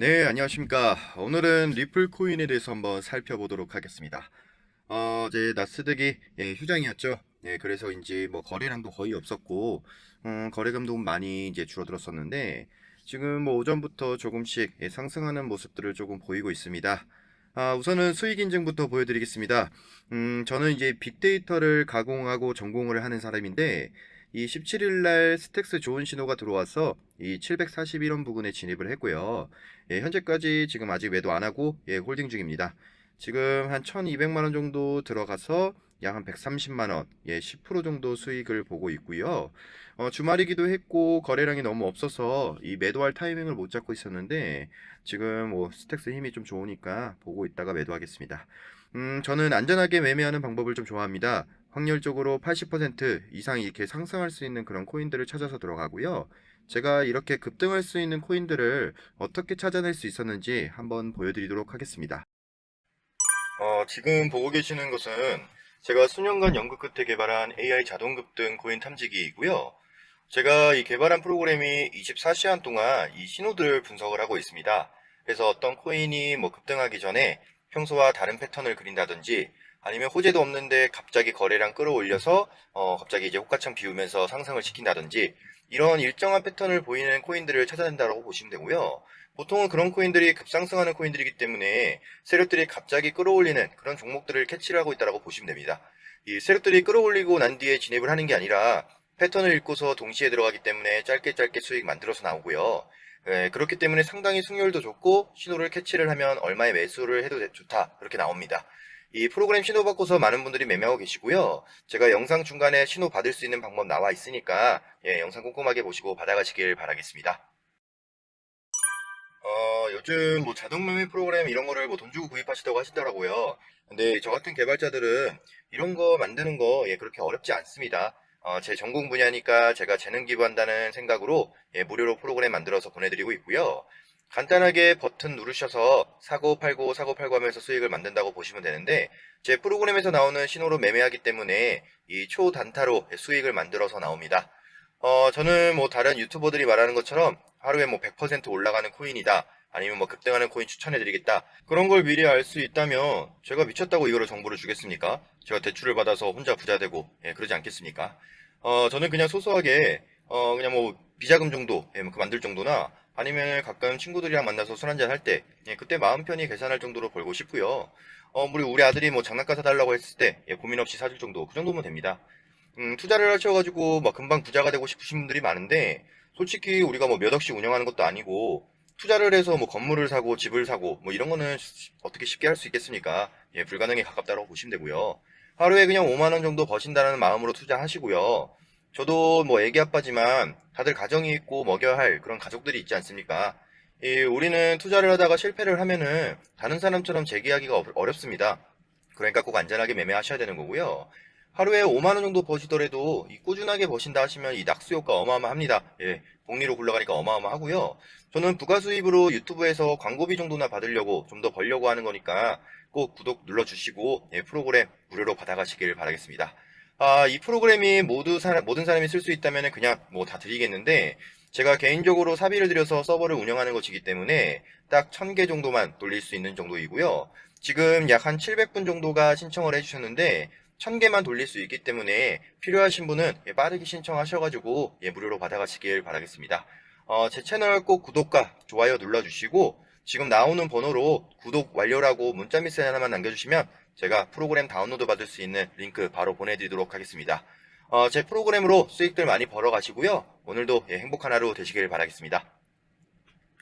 네, 안녕하십니까. 오늘은 리플 코인에 대해서 한번 살펴보도록 하겠습니다. 어, 이제 나스닥이 예, 휴장이었죠. 예, 그래서인지 뭐 거래량도 거의 없었고, 음, 거래금도 많이 이제 줄어들었었는데, 지금 뭐 오전부터 조금씩 예, 상승하는 모습들을 조금 보이고 있습니다. 아, 우선은 수익 인증부터 보여드리겠습니다. 음, 저는 이제 빅데이터를 가공하고 전공을 하는 사람인데, 이 17일 날 스택스 좋은 신호가 들어와서 이 741원 부근에 진입을 했고요. 예, 현재까지 지금 아직 매도 안 하고 예, 홀딩 중입니다. 지금 한 1200만 원 정도 들어가서 약 한 130만 원, 예, 10% 정도 수익을 보고 있고요. 어, 주말이기도 했고 거래량이 너무 없어서 이 매도할 타이밍을 못 잡고 있었는데 지금 뭐 스택스 힘이 좀 좋으니까 보고 있다가 매도하겠습니다. 음, 저는 안전하게 매매하는 방법을 좀 좋아합니다. 확률적으로 80% 이상 이렇게 상승할 수 있는 그런 코인들을 찾아서 들어가고요. 제가 이렇게 급등할 수 있는 코인들을 어떻게 찾아낼 수 있었는지 한번 보여드리도록 하겠습니다. 어, 지금 보고 계시는 것은 제가 수년간 연구 끝에 개발한 AI 자동 급등 코인 탐지기이고요. 제가 이 개발한 프로그램이 24시간 동안 이 신호들을 분석을 하고 있습니다. 그래서 어떤 코인이 뭐 급등하기 전에 평소와 다른 패턴을 그린다든지 아니면 호재도 없는데 갑자기 거래량 끌어올려서 어, 갑자기 이제 호가창 비우면서 상승을 시킨다든지 이런 일정한 패턴을 보이는 코인들을 찾아낸다고 보시면 되고요. 보통은 그런 코인들이 급상승하는 코인들이기 때문에 세력들이 갑자기 끌어올리는 그런 종목들을 캐치를 하고 있다고 보시면 됩니다. 이 세력들이 끌어올리고 난 뒤에 진입을 하는 게 아니라 패턴을 읽고서 동시에 들어가기 때문에 짧게 짧게 수익 만들어서 나오고요. 예, 그렇기 때문에 상당히 승률도 좋고 신호를 캐치를 하면 얼마의 매수를 해도 돼- 좋다 그렇게 나옵니다. 이 프로그램 신호 받고서 많은 분들이 매매하고 계시고요. 제가 영상 중간에 신호 받을 수 있는 방법 나와 있으니까 예, 영상 꼼꼼하게 보시고 받아가시길 바라겠습니다. 어, 요즘 뭐 자동 매매 프로그램 이런 거를 뭐 돈 주고 구입하시다고 하시더라고요. 근데 저 같은 개발자들은 이런 거 만드는 거 예, 그렇게 어렵지 않습니다. 어, 제 전공 분야니까 제가 재능 기부한다는 생각으로 예, 무료로 프로그램 만들어서 보내드리고 있고요. 간단하게 버튼 누르셔서 사고 팔고 사고 팔고 하면서 수익을 만든다고 보시면 되는데 제 프로그램에서 나오는 신호로 매매하기 때문에 이 초단타로 수익을 만들어서 나옵니다. 어, 저는 뭐 다른 유튜버들이 말하는 것처럼 하루에 뭐 100% 올라가는 코인이다. 아니면 뭐 급등하는 코인 추천해드리겠다. 그런 걸 미리 알 수 있다면 제가 미쳤다고 이거를 정보를 주겠습니까? 제가 대출을 받아서 혼자 부자 되고 예, 그러지 않겠습니까? 어, 저는 그냥 소소하게 어, 그냥 뭐 비자금 정도 예, 뭐그 만들 정도나 아니면 가끔 친구들이랑 만나서 술 한잔 할 때, 예, 그때 마음 편히 계산할 정도로 벌고 싶고요. 어, 우리, 우리 아들이 뭐 장난감 사달라고 했을 때, 예, 고민 없이 사줄 정도, 그 정도면 됩니다. 음, 투자를 하셔가지고, 막 금방 부자가 되고 싶으신 분들이 많은데, 솔직히 우리가 뭐 몇 억씩 운영하는 것도 아니고, 투자를 해서 뭐 건물을 사고, 집을 사고, 뭐 이런 거는 쉬- 어떻게 쉽게 할 수 있겠습니까? 예, 불가능에 가깝다고 보시면 되고요. 하루에 그냥 5만 원 정도 버신다는 마음으로 투자하시고요. 저도 뭐 애기 아빠지만 다들 가정이 있고 먹여야 할 그런 가족들이 있지 않습니까? 이 우리는 투자를 하다가 실패를 하면은 다른 사람처럼 재기하기가 어- 어렵습니다. 그러니까 꼭 안전하게 매매하셔야 되는 거고요. 하루에 5만 원 정도 버시더라도 이 꾸준하게 버신다 하시면 이 낙수 효과 어마어마합니다. 예, 복리로 굴러가니까 어마어마하고요. 저는 부가 수입으로 유튜브에서 광고비 정도나 받으려고 좀 더 벌려고 하는 거니까 꼭 구독 눌러주시고 예, 프로그램 무료로 받아가시길 바라겠습니다. 아, 이 프로그램이 모두 사람, 모든 사람이 쓸 수 있다면 그냥 뭐 다 드리겠는데, 제가 개인적으로 사비를 들여서 서버를 운영하는 것이기 때문에 딱 1000개 정도만 돌릴 수 있는 정도이고요. 지금 약 한 700분 정도가 신청을 해주셨는데, 1000개만 돌릴 수 있기 때문에 필요하신 분은 예, 빠르게 신청하셔가지고 예, 무료로 받아가시길 바라겠습니다. 어, 제 채널 꼭 구독과 좋아요 눌러주시고, 지금 나오는 번호로 구독 완료라고 문자 메시지 하나만 남겨주시면 제가 프로그램 다운로드 받을 수 있는 링크 바로 보내드리도록 하겠습니다. 어, 제 프로그램으로 수익들 많이 벌어 가시고요. 오늘도 예, 행복한 하루 되시길 바라겠습니다.